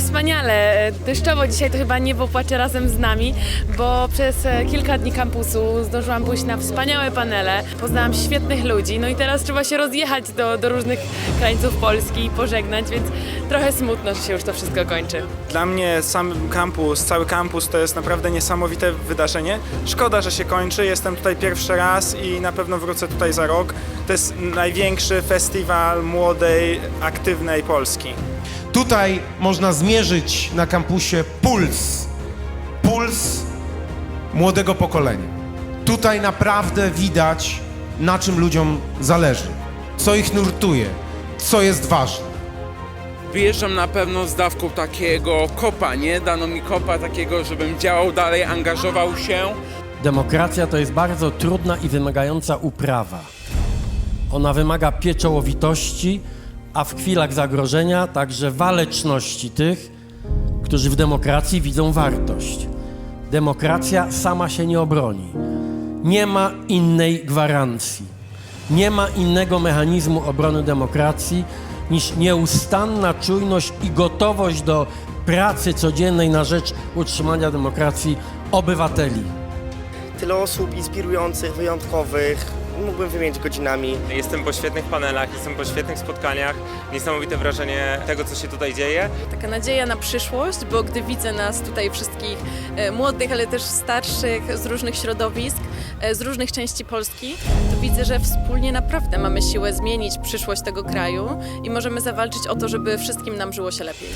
wspaniale. Deszczowo dzisiaj to chyba niebo płacze razem z nami, bo przez e, kilka dni kampusu zdążyłam pójść na wspaniałe panele, poznałam świetnych ludzi, no i teraz trzeba się rozjechać do, do różnych krańców Polski i pożegnać, więc trochę smutno, że się już to wszystko kończy. Dla mnie sam kampus, cały kampus to jest naprawdę niesamowite wydarzenie. Szkoda, że się kończy. Jestem tutaj pierwszy raz i na pewno wrócę tutaj za rok. To jest największy festiwal młodej, aktywnej Polski. Tutaj można zmierzyć na kampusie puls. Puls młodego pokolenia. Tutaj naprawdę widać, na czym ludziom zależy, co ich nurtuje, co jest ważne. Wyjeżdżam na pewno z dawką takiego kopa, nie? Dano mi kopa takiego, żebym działał dalej, angażował się. Demokracja to jest bardzo trudna i wymagająca uprawa. Ona wymaga pieczołowitości, a w chwilach zagrożenia także waleczności tych, którzy w demokracji widzą wartość. Demokracja sama się nie obroni. Nie ma innej gwarancji. Nie ma innego mechanizmu obrony demokracji niż nieustanna czujność i gotowość do pracy codziennej na rzecz utrzymania demokracji obywateli. Tyle osób inspirujących, wyjątkowych. Mógłbym wymienić godzinami. Jestem po świetnych panelach, jestem po świetnych spotkaniach. Niesamowite wrażenie tego, co się tutaj dzieje. Taka nadzieja na przyszłość, bo gdy widzę nas tutaj wszystkich e, młodych, ale też starszych z różnych środowisk, e, z różnych części Polski, to widzę, że wspólnie naprawdę mamy siłę zmienić przyszłość tego kraju i możemy zawalczyć o to, żeby wszystkim nam żyło się lepiej.